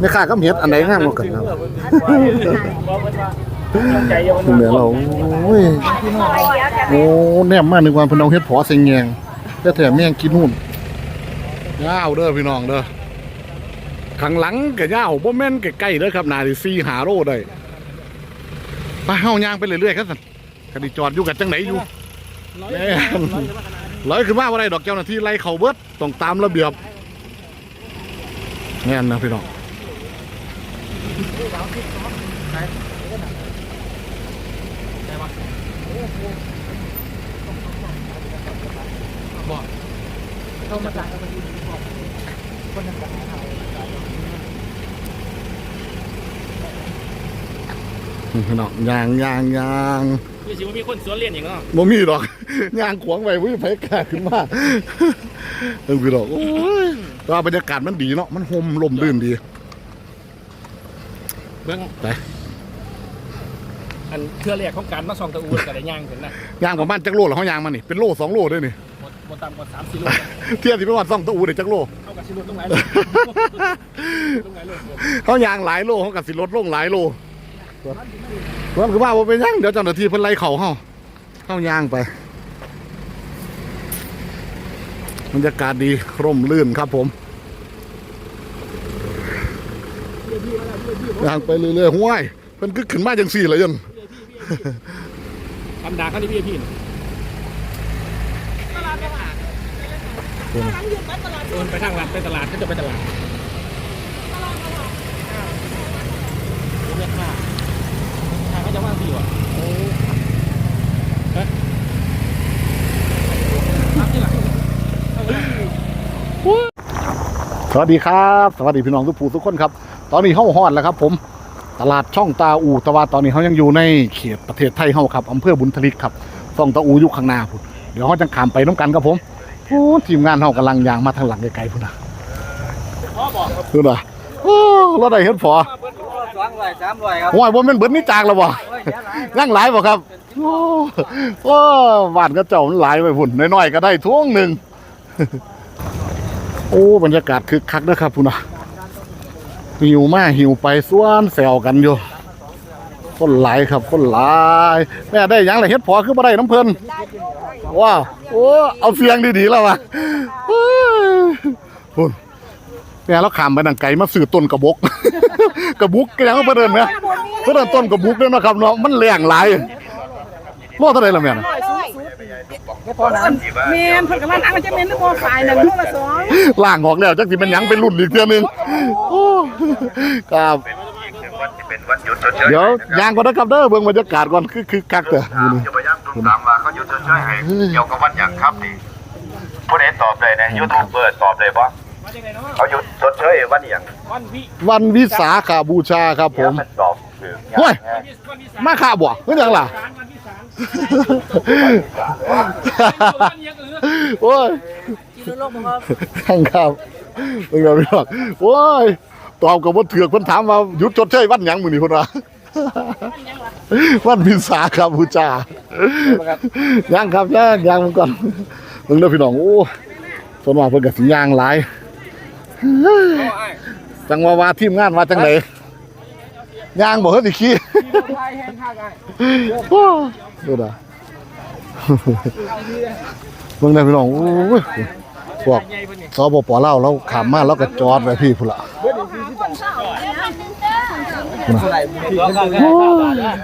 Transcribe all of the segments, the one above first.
ไม่ค่ากับเฮ็ดอันใดงามกว่ากันครับเหนือเราโอ้ยโอ้แนมมากนึกว่าเพิ่นเอาเฮ็ดพอเซ็งแยงแต่แถมแม่งกินนู่นยาวเด้อพี่น้องเด้อข้างหลังก็ยาวบ่แม่นใกล้ๆเด้อครับนาสิ4 5โลได้ไปเฮาย่างไปเรื่อยๆครับซั่นก็ดิจอดอยู่กันจังไหนอยู่แม่นลอยขึ้นมาบ่ได้ดอกเจ้าหน้าที่ไล่เขาเบิดต้องตามระเบียบแม่นนะพี่น้อง พี่น้องยางยางยางคือสิว่ามีคนสวนเรียนอย่างเนาะบ่มีดอกยางขวางไว้วิ่งไปกล้าขึ้นมาเออพี่น้องโอ้ยแต่ว่าบรรยากาศมันดีเนาะมันห่มลมรื่นดี เบื้องไปอันเครือแรกของการมาส่องตะอูนกับได้ย่างถึงนะยางประมาณจักโลเหรอเขายางมานี่เป็นโลสองโลด้วยนี่ หมดหมดต่ำกว่าสามสี่โลนะเทียบที่ไปวัดซ่องตะอูเดี๋ยวจักโลเอากับชิลุตรงไหนเลยตรงไหนเลยเขายางหลายโลเขากับสิลดลงหลายโลว่าคือว่าบ่เป็นหยังเดี๋ยวเจ้าหน้าที่เพิ่นไล่เขาเฮาเข้ายางไปบรรยากาศดีร่มรื่นครับผม ยางไปเรื่อยๆห้วยเพิ่นก็ขึ้นมาจังสี่เลยยันธรรมดาเขาที่พี่พี่ตลาดไปหาตลาดยืมไปตลาดโอนไปทางหลัดไปตลาดเขาจะไปตลาดตลาดตลาดเรียกว่าค่าเขาจะว่างพี่วะครับที่หลังเอาไป ส วัสดีครับ สวัสดีพี่น้องทุกผู้ทุกคนครับ ตอนนี้เฮาฮอดแล้วครับผม ตลาดช่องตาอูแต่ว่าตอนนี้เขายังอยู่ในเขตประเทศไทยเฮาครับอำเภอบุญทลิกครับช่องตาอูอยู่ข้างหน้าพุ่นเดี๋ยวเขาจะขามไปน้ำกันครับผมโอ้ทีมงานเฮากำลังยางมาทางหลังไกลๆพุ่นนะพ่อบอกพุ่นนะโอ้เราได้เห็นพอสองร้อยสามร้อยครับโอ้ยบ่แม่นเบิดนี่จากแล้วบ่โอ้ยเดี๋ยวหลายยังหลายบ่ครับโอ้โอ้บ้านก็เจ้ามันหลายไปพุ่นน้อยๆก็ได้ท่วงหนึ่ง โอ้บรรยากาศคึกคักนะครับพุ่นนะหิวมากหิวไปส่วนแซวกันอยู่คนหลายครับคนหลายแม่ได้ยังไรเฮ็ดพอคือบ่ได้น้ำเพลินว้าวโอ้เอาเสียงดีๆแล้วว่ะพุ่นแม่เราขามไปนังไก่มาซื้อต้นกระบก กระบุกแก็ยังเพิ่นเอิ้นนะเพิ่นเอิ้นต้นกระบุกเด้อนะครับเนาะมันแรงหลายโลเท่าไรล่ะแม่ น่ะเมนเพิ่นกำลังอังจะเมนนึกว่าฝ่ายหนึ่งโลละสองล่างออกแล้วจักสิเป็นหยังเป็นรุ่นอีกเทื่อนึงโอ้ครับเป็นวันหยุดชดเชยเดี๋ยวยางก่อนนะครับเด้อเบิ่งบรรยากาศก่อนคือคือคักเด้ออยู่นี่จะพยายามตุ้มตามว่าเขาหยุดชดเชยให้เกี่ยวกับวันอย่างครับนี่ผู้ใดตอบเลยนะยูทูบเบอร์ตอบเลยปะมาจากไหนเนาะเขาหยุดชดเชยวันอย่างวันวิวันวิสาขาบูชาครับผมมันตอบ คือเฮ้ยวันวิสามาขาบ่เพิ่นหยังล่ะวันวิสาวันยังเออโอ้ยทางครับเป็นไงพี่น้องโอ้ยตอบกับว่าเถือกเพิ่นถามว่าหยุดชดเชยวันหยังมื้อนี้พุ่นว่าวันพิสาครับบูชายังครับยังยังมันก่อนเบิ่งเด้อพี่น้องโอ้ส่วนมากเพิ่นก็สิย่างหลายจังว่าว่าทีมงานว่าจังได ย่างบ่เฮ็ดสิขี้โอ้ดูน่ะเบิ่งได้พี่น้องโอ้ยพวกสปปลาวเราขามมาแล้วก็จอดไว้พี่พุ่นล่ะ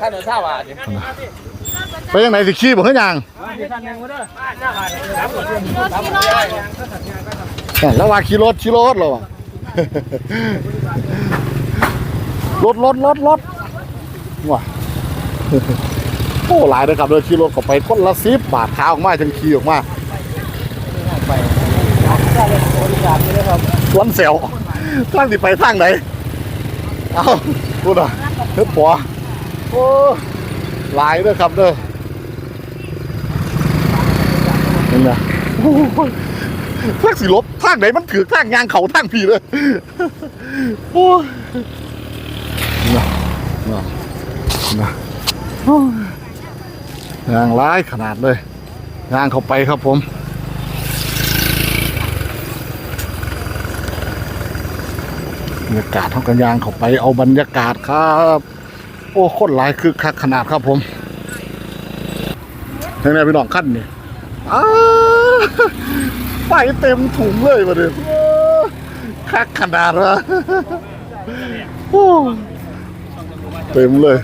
ถ้าเดินท่าว่าไปยังไหนสิขี้บ่เฮ็ดหยังแหม่แล้วว่าขี่รถขี่รถแล้วว่ะ รถรถรถรถว้าโอ้หลายเลยครับเดินขี่รถเข้าไปคนละ10บบาทขาออกมาจังขี่ออกมาสวนเซลทางสิไปทางไหนเอ้าพูดอะเฮ็ดปัวโอ้หลายเด้อครับเด้อนี่นะทางสิลบทางไหนมันถือทางยางเขาทางพี่เลยโอ้ย นะนะนะยางร้ายขนาดเลยยางเข้าไปครับผมบรรยากาศท้องกันยางเข้าไปเอาบรรยากาศครับ โอ้คนหลายคือคักขนาดครับผมทางไหนพี่น้องขั้นนี่ไปเต็มถุงเลยมาดิโอ้คักขนาดวะโอ้ เต็มเลย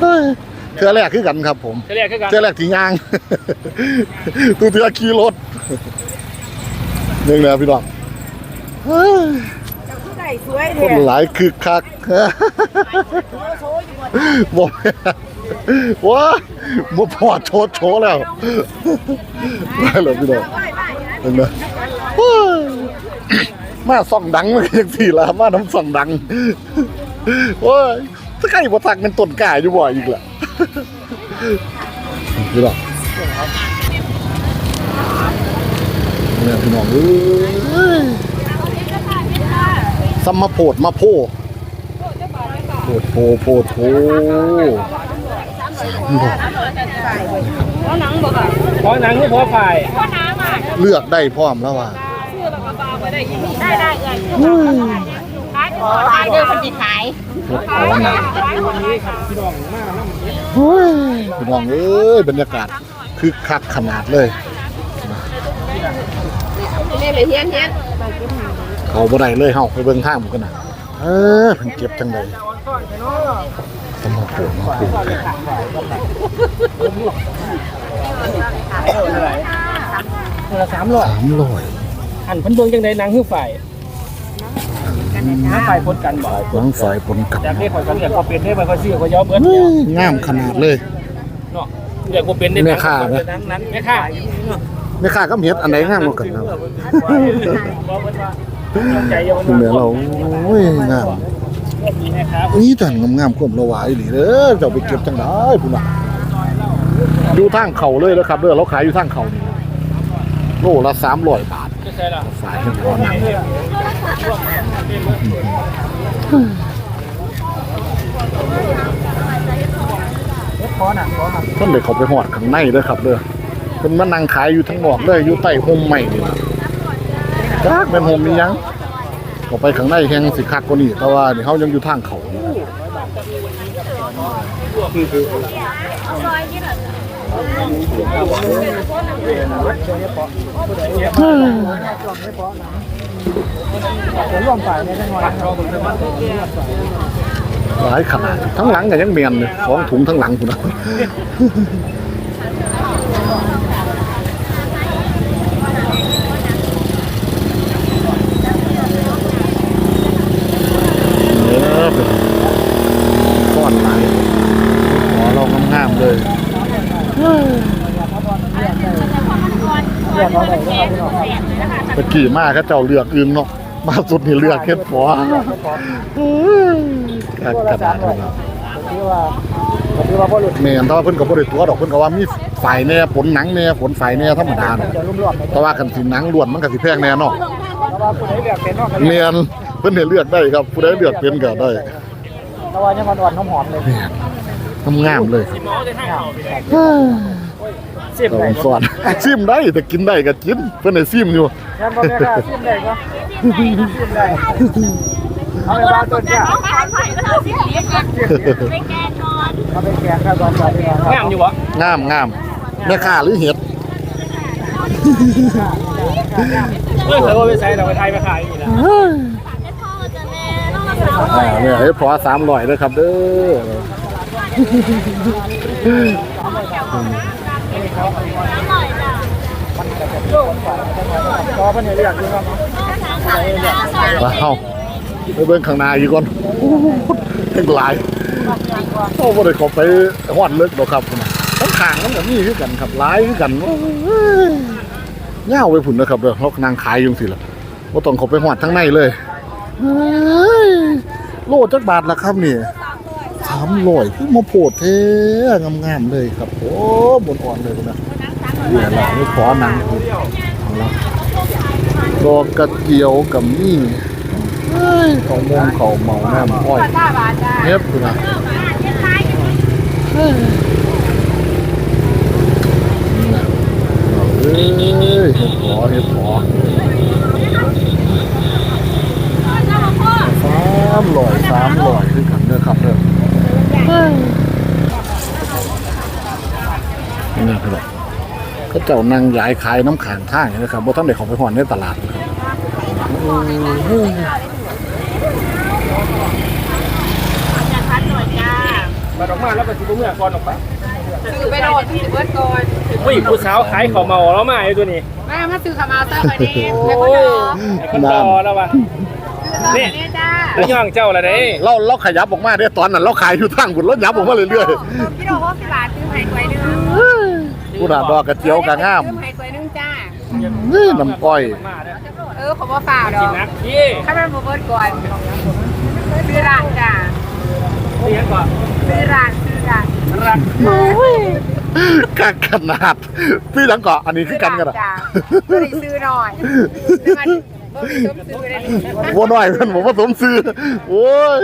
เฮ้ยเทือแรกคือกันครับผมเฉลี่ยคือกันเทือแรกที่ย่างตัวเทือขี่รถนี่นะพี่น้องเฮ้ยผู้ใดสวยคเด้นหลายคือคักบอกว้าบ่พอโชว์โชว์แล้วได้เลยพี่น้องเห็นไหมว้ามาส่องดังมันยังสี่ละมาน้ำส่องดัง โอ้ยถ้าใครบ่ทักเป็นต้นกล้าอยู่บ่อีกล่ะพี่น้องเนี่ยพี่น้องเอ้ยสัมมาโพดมาโพโพดโพโพดโพเพราะหนังคือเพราะฝ่ายเลือกได้พร้อมแล้วว่าได้ได้เอ้ย ขายขายเด้อคนสิขายรถเอาหนังเฮ้ยพี่น้องเอ้ยบรรยากาศคือคักขนาดเลยนี่ไปเฮียนเฮียนเขาบ่ได้เลยเฮาไปเบิ่งทางหมู่กันน่ะเออเพิ่นเก็บจังไดสมมาโพดมาโพดกันคนละสามร้อยสามร้อยอันเพิ่นเบิ่งจังได๋หนังคือฝ่ายห นังฝ่ายพ้นกันบ่หลังฝ่ายผลกลับจากนี้ข่อยก็เรียกว่าเป็นได้บ่ค่อยซื้อข่อยยอมเบิดเฮ้ยงามขนาดเลย เนาะเรียกว่าเป็นได้แม่ค้าไหมนั้นนั้นแม่ค้าแม่ค้ากับเฮ็ดอันไหนงามกว่ากันครับบ่เพิ่นว่าใจเย็นคุณแม่เราโอ้ยงามมีแม่ค้านี่แต่งงามๆควมละวายนี่เด้อเจ้าไปเก็บจังได้พุ่นน่ะอยู่ทางเขาเลยแล้วครับเด้อเราขายอยู่ทางเขานี่โลละ300บาทจะใช่ล่ะสายให้พอหนังขอหนังขอหนัง ท่านเลยเขาไปหอดข้างในเด้อครับเด้อเพิ่นมานั่งขายอยู่ทั้งนอกเลยอยู่ใต้โฮมใหม่นี่ล่ะจักเป็นโฮมมีหยังเขาไปข้างในแฮงสิคักกว่านี้แต่ว่านี่เฮายังอยู่ทางเขาอ ยู่หลายขนาดทั้งหลังก็ยังเมียนเลยสองถุงทั้งหลังคุณนน่ะ เออเป็นก้อนไหลขอเรางามๆเลยตะ กี้มาก็เจ้าเลือกอึงเนาะมาสุดนี่เลือกเฮ็ดพอกักกระดาษเลยเนาะคือว่าคือว่าบ่หลุดแม่นแต่ว่าเพิ่นก็บ่ได้ตัวดอกเพิ่นก็ว่ามีฝ่ายแหน่ผลหนังแหน่ผลฝ่ายแหน่ธรรมดาน่ะจะรวมๆแต่ว่าคันสิหนังล้วนมันก็สิแพงแน่เนาะแต่ว่าผู้ใดเลือกเป็นเนาะแม่นเพิ่นให้เลือกได้ครับผู้ใดเลือกเป็นก็ได้แต่ว่ายังอ่อนๆหอมๆเลยงามๆเลยหมอจะให้ เอาไปได้เฮ้ยสิบเราได้สอนซิมได้แต่กินได้ก็กินเพื่อนให้ซิมอยู่งั้นบ่แม่ค่ะสิบได้ก็สิบได้เอาไปบ้านต้นแก้วขายไผ่ก็เท่าสิเลี้ยงกันไปแกงนอนเอาไปแกงครับตอนก่อนดีกว่างามอยู่บ่งามงามแม่ค้าหรือเห็ดเอ้ยเคยว่าไปใส่เราไปไทยไปขายนี่นะอ่าเนี่ยให้พอสามร้อยเลยครับเด้อ ก็เพิ่นให้เลือกอยู่ครับมาเข้าไปเบิ่งข้างหน้าอีกก่อนทั้งหลายโอ้บ่ได้เข้าไปฮอดเลิกดอกครับทั้งข้างมันก็มีคือกันครับหลายคือกันโอ้ยยาวไปพุ่นนะครับเด้อเรานั่งขายอยู่จังซี่ล่ะบ่ต้องเข้าไปฮอดทั้งในเลยโลจักบาทละครับนี่ามร้อยคือมาโพดแท้งามๆเลยครับ โอ้บนอ่อนเลยนะเนี่ยล่ะนี่ขอหนังพุ่นเอาละดอกกระเจียวกับนี่เฮ้ยเขามองเขาเมาแม่มอ้อยเน็บอยู่นะเฮ้ยเห็ดหอเห็ดหอามร้อยสามร้อยคือกันเด้อครับเด้อ นี่นะครับก็เจ้านั่งยายขายน้ำขางทางนะครับบ่ต้องได้เข้าไปหอนในตลาดนะครับจะพัดหน่อยจ้ามาออกมาแล้วก็สิบ่เมื่อก่อนออกไปซื้อไปโดดถือเบิร์ดก่อนอุ้ยผู้สาวขายข้าวเมาแล้วมาไอ้ตัวนี้แม่มาซื้อขาวมาเตอร์ไปนี่โอ้แล้วก็ยดอกไอ้คนรอแล้วว่ะ นี่จ้าแล้วย่องเจ้าละเด้เราเราขยับออกมาได้ตอนนั้นเราขายอยู่ทางบุญรถยับออกมาเรื่อยพี่ดอกว่าพี่บาทซื้อไผ่กล้วยนึงๆผู้น่ะดอกกระเจียวกระงามซื้อไผ่กล้วยนึงจ้านี่น้ำก้อยมาเด้อเออขอบ่ฝ่าดอกินกนักพี่ถ้าเป็นเบิร์ดก่อนซื้อร้านจ้าเลี้ยงก่อนซื้อร้านซื้อร้านรักกันขนาดพี่หลังเกาะอันนี้คือกันกันอะจ้าไม่ได้ซื้อหน่อย ซื้อมันบ่มีสมซื้อเลยวัวน้อยเพิ่นบอกว่าสมซื้อโอ้ย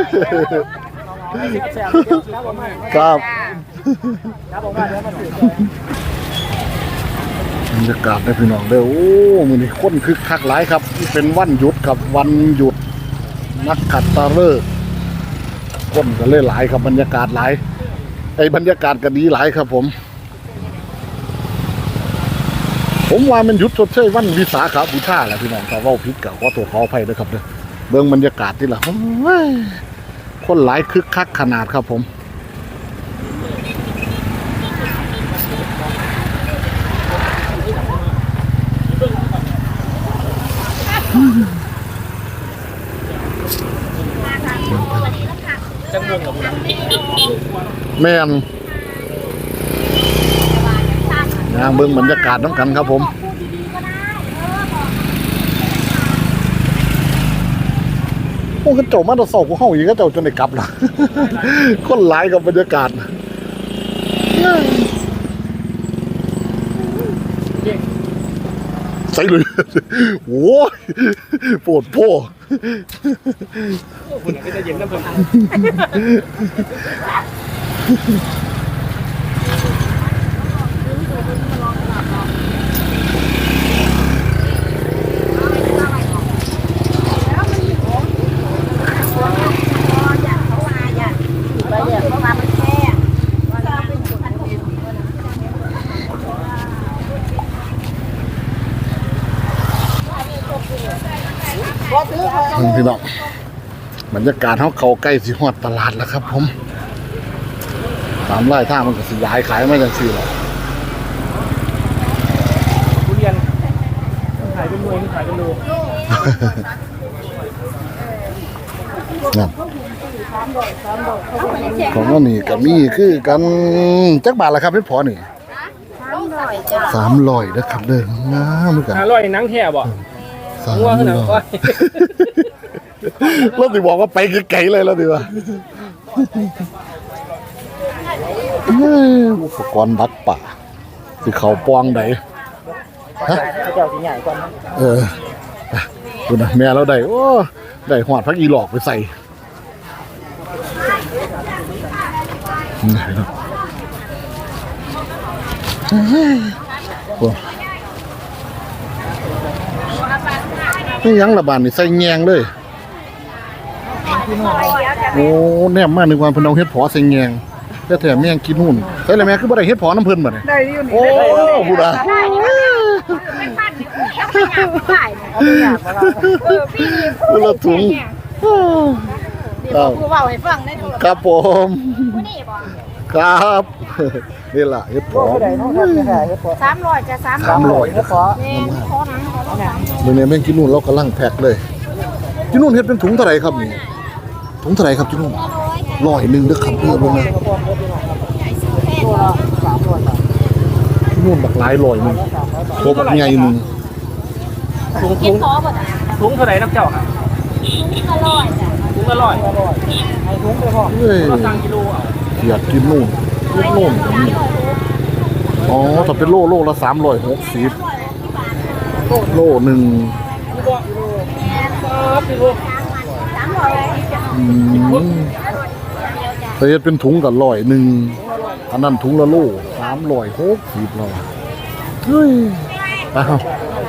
แซ่บครับผมมาครับจ้าครับผมมาเดี๋ยวมาถือบรรยากาศได้พี่น้องเด้อโอ้มื้อนี้คนคึกคักหลายครับเป็นวันหยุดครับวันหยุดนักขัตฤกษ์คนก็เลยหลายครับบรรยากาศหลายไอ้บรรยากาศก็ดีหลายครับผม ผมว่ามันหยุดชดเชยวันวิสาขบูชาแหละพี่น้องถ้าเว้าผิดก็ขอโทษขออภัยด้วยครับเด้อเบิ่งบรรยากาศที่ละโอ้ยคนหลายคึกคักขนาดครับผมจังม่วงกับแม่น นะเบิ่งบรรยากาศน้ำกันครับผมโอ้กระเจ้ามาตะเสากูเฮาอีกกระเจ้าจนได้กลับละคนหลายกับบรรยากาศใส่เลยโอ้ยปวดโพคุณก็จะเย็นน้ำผม พี่น้องบรรยากาศเขาเขาใกล้สิฮอดตลาดแล้วครับ ผมตามไล่ทางมันก็สิย้ายขายมาจังซี่แหละทุเรียนขายเป็นหน่วยขายเป็นโลนั่นของอันนี้ก็มีคือกันจักบาทละครับพี่พอนี่สามร้อยนะครับเด้องามเหมือนกันอร่อยนังแท้บ่ สามงัวขนาดร้ว่าอยเราสิบอกว่าไปไกลๆเลยแล้วดีว่าเอ้ยอุปกรณ์ดักป่าสิเขาปองใดฮะเจ้าสิใหญ่กว่าเออดูนะแม่เราได้โอ้ได้หอดพักอีหลอกไปใส่นี่เนาะโอ้ นี่ยังระบาดนี่ใส่แงงเลยโอ้แนมมากนึกว่าเพิ่นเอาเฮ็ดผอใส่แงงแต่แถมแม่งกินหุ่นใส่เลยแม่คือบ่ได้เฮ็ดผอน้ำเพิ่นบ่เนี่ยได้อยู่นี่โอ้ผู้ใดไม่พันนี่แล้วขยับขายเนี่ยเออพี่นี่ผู้ละถุงนี่บอกคือเว้าให้ฟังได้ถูกครับผมผู้นี่บ่ ครับ นี่ล่ะเฮ็ดผอสามร้อยจะสามสามร้อยแม่ขอหนังขอหนังเดี๋ยวนี้แม่งกินนู่นเรากำลังแพ็คเลยกินนู่นเฮ็ดเป็นถุงเท่าไหร่ครับนี่ถุงเท่าไหร่ครับกินนู่นร้อยหนึ่งเด้อครับเด้อบ่แม่นกินนู่นบักหลายร้อยหนึงตัวบักใหญ่หนึงถุงกิถุนงขอบ่ได้ถุงเท่าไหร่น้ำเจ้าค่ะอร่อยจ้ะถุงละร้อยเฮ้ยเราสั่งกิโลเอา อยากกินนู่นกินนู่นก็มีอ๋อถ้าเป็นโลโลละ360โลหนึ่งพี่บ่ครับพี่บ่สามร้อยอืมแต่เฮ็ดเป็นถุงกับร้อยหนึ่งอันนั้นถุงละโลสามร้อยหกสิบแล้วเฮ้ยเอา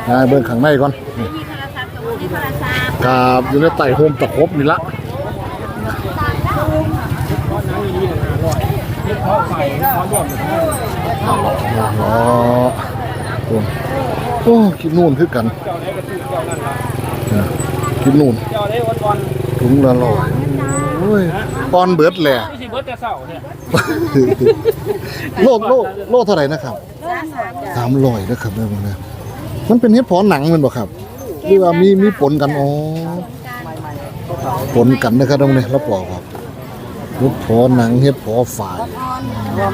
นายเบิ่งข้างในก่อนนี่มีโทรศัพท์กับมีโทรศัพท์ครับอยู่ในใต้โฮมตะครบนี่ละ น้ำดีๆหนาลอยนี่เขาไฟเขารวม อ๋อโอ้โอ้กินนู่นคือกันเจ้าได้กระตุ้นเจ้านั่นละนะกินนู่นถุงละร้อยโอ้ยปอนเบิดแหละนี่สิเบิร์ดแต่เสาเนี่ยโลดโลโลเท่าไหร่นะครับสามร้อยนะครับแม่ผมนะมันเป็นเห็ดพอหนังมันบ่ครับหรือว่ามีมีผลกันอ๋อผลกันนะครับตรงนี้แล้วปอกครับ เห็ดเพอหนังเห็ดเพอฝายเรีย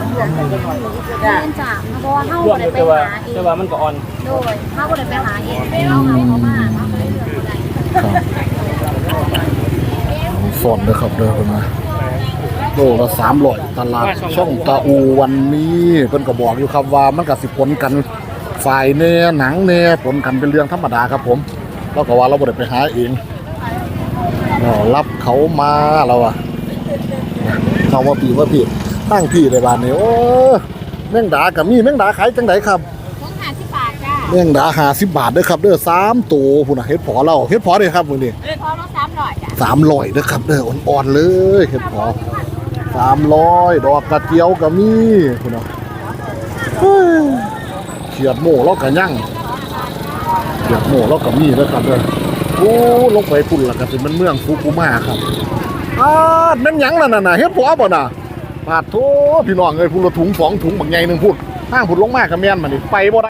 นจ้ะเพราะว่าเฮารวบ่มอได้ยู่ไปแต่ว่าหาเองแต่ว่ามันก็อ่อนโดยเฮาบ่ได้ไปหาเองเอาหาเขามาเฮาก็เลยเลือกบ่ได้ครับสอนนะครับเด้อเพิ่นนะโลละสามร้อยตลาดช่องตาอูวันนี้เพิ่นก็บอกอยู่ครับว่ามันก็สิผลกันฝ่ายแน่หนังแน่ผลกันเป็นเรื่องธรรมดาครับผมเราก็ว่าเราบ่ได้ไปหาเองเรารับเขามาเราอะ เขาว่าปีว่าพี่ตั้งพี่ในบ้านนี้โอ้แมงดากับมีแมงดาขายจังไดครับของ50บาทจ้ะแมงดาหาสิบบาทเด้อครับเด้อสามตัวพุ่นน่ะเฮ็ดพอเราเฮ็ดพอเด้อครับมื้อนี้พอละ300จ้ะสามร้อยนะครับเด้ออ่อนๆเลยเห็ดพอสามร้อยดอกกระเจียวก็มีคุณเนาะเฮ้ยเขียดโม่เราก็ยั่งเขียดโม่เราก็มีนะครับเด้อโอ้ลงไปพุ่นละก็สิมันเมืองฟุกุมาครับ อ้าดแม่นหยังนั่นน่ะน่ะเฮ็ดผัวบ่น่ะปาดโถพี่น้องเอ้ยพุ่นละถุงสองถุงบักใหญ่หนึงพุ่นห้างพุ่นลงมาก็แม่นมานี่ไปบ่ได้